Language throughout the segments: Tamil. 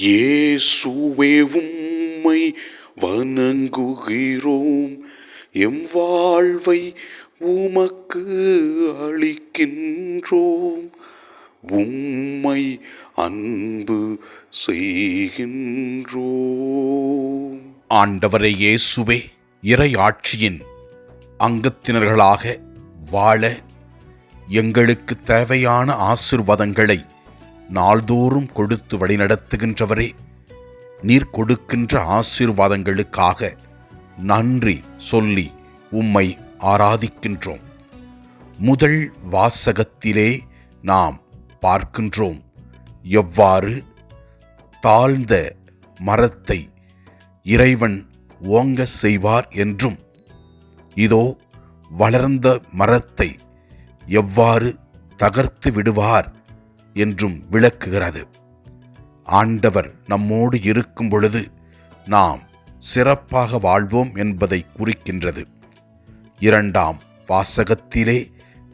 இயேசுவே உம்மை வணங்குகிறோம். எம் வாழ்வை உமக்கு அளிக்கின்றோம். உம்மை அன்பு செய்கின்றோம். ஆண்டவரே இயேசுவே இறை ஆட்சியின் அங்கத்தினர்களாக வாழ எங்களுக்கு தேவையான ஆசிர்வாதங்களை நாள்தோறும் கொடுத்து வழிநடத்துகின்றவரே நீர் கொடுக்கின்ற ஆசீர்வாதங்களுக்காக நன்றி சொல்லி உம்மை ஆராதிக்கின்றோம். முதல் வாசகத்திலே நாம் பார்க்கின்றோம். எவ்வாறு? தாழ்ந்த மரத்தை இறைவன் ஓங்க செய்வார் என்றும் இதோ வளர்ந்த மரத்தை எவ்வாறு தகர்த்து விடுவார் என்றும் விளக்குகிறது. ஆண்டவர் நம்மோடு இருக்கும் பொழுது நாம் சிறப்பாக வாழ்வோம் என்பதை குறிக்கின்றது. இரண்டாம் வாசகத்திலே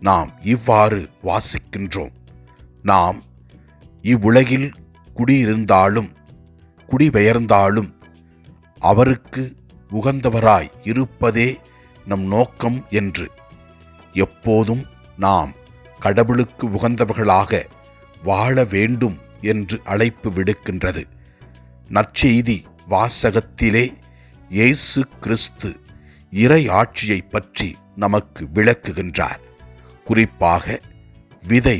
நாம் இவ்வாறு வாசிக்கின்றோம். நாம் இவ்வுலகில் குடியிருந்தாலும் குடிபெயர்ந்தாலும் அவருக்கு உகந்தவராய் இருப்பதே நம் நோக்கம் என்று எப்போதும் நாம் கடவுளுக்கு உகந்தவர்களாக வாழ வேண்டும் என்று அழைப்பு விடுக்கின்றது. நற்செய்தி வாசகத்திலே இயேசு கிறிஸ்து இறை ஆட்சியை பற்றி நமக்கு விளக்குகின்றார். குறிப்பாக விதை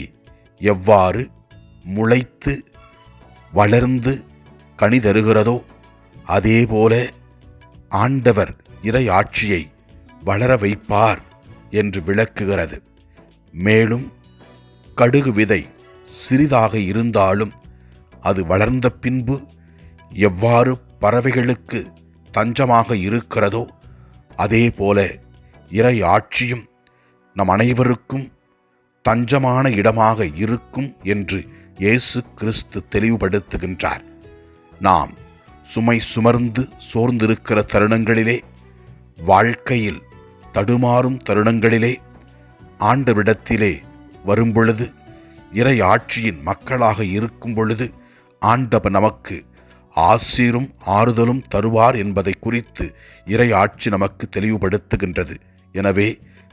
எவ்வாறு முளைத்து வளர்ந்து கனி தருகிறதோ அதேபோல ஆண்டவர் இறை ஆட்சியை வளர வைப்பார் என்று விளக்குகிறது. மேலும் கடுகு விதை சிறிதாக இருந்தாலும் அது வளர்ந்த பின்பு எவ்வாறு பறவைகளுக்கு தஞ்சமாக இருக்கிறதோ அதே போல இறை ஆட்சியும் நம் அனைவருக்கும் தஞ்சமான இடமாக இருக்கும் என்று இயேசு கிறிஸ்து தெளிவுபடுத்துகின்றார். நாம் சுமை சுமர்ந்து சோர்ந்திருக்கிற தருணங்களிலே வாழ்க்கையில் தடுமாறும் தருணங்களிலே ஆண்டவிடத்திலே வரும்பொழுது இறை ஆட்சியின் மக்களாக இருக்கும் பொழுது ஆண்டவர் நமக்கு ஆசீரும் ஆறுதலும் தருவார் என்பதை குறித்து இறை ஆட்சி நமக்கு தெளிவுபடுத்துகின்றது. எனவே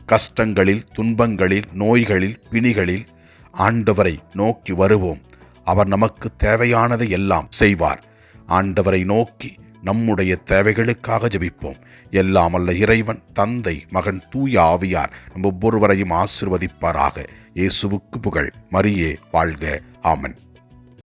கஷ்டங்களில் துன்பங்களில் நோய்களில் பிணிகளில் ஆண்டவரை நோக்கி வருவோம். அவர் நமக்கு தேவையானதை எல்லாம் செய்வார். ஆண்டவரை நோக்கி நம்முடைய தேவைகளுக்காக ஜெபிப்போம். எல்லாம் அல்ல இறைவன் தந்தை மகன் தூய ஆவியார் நம் ஒவ்வொருவரையும் ஆசிர்வதிப்பாராக. இயேசுவுக்கு புகழ். மரியே வாழ்க. ஆமன்.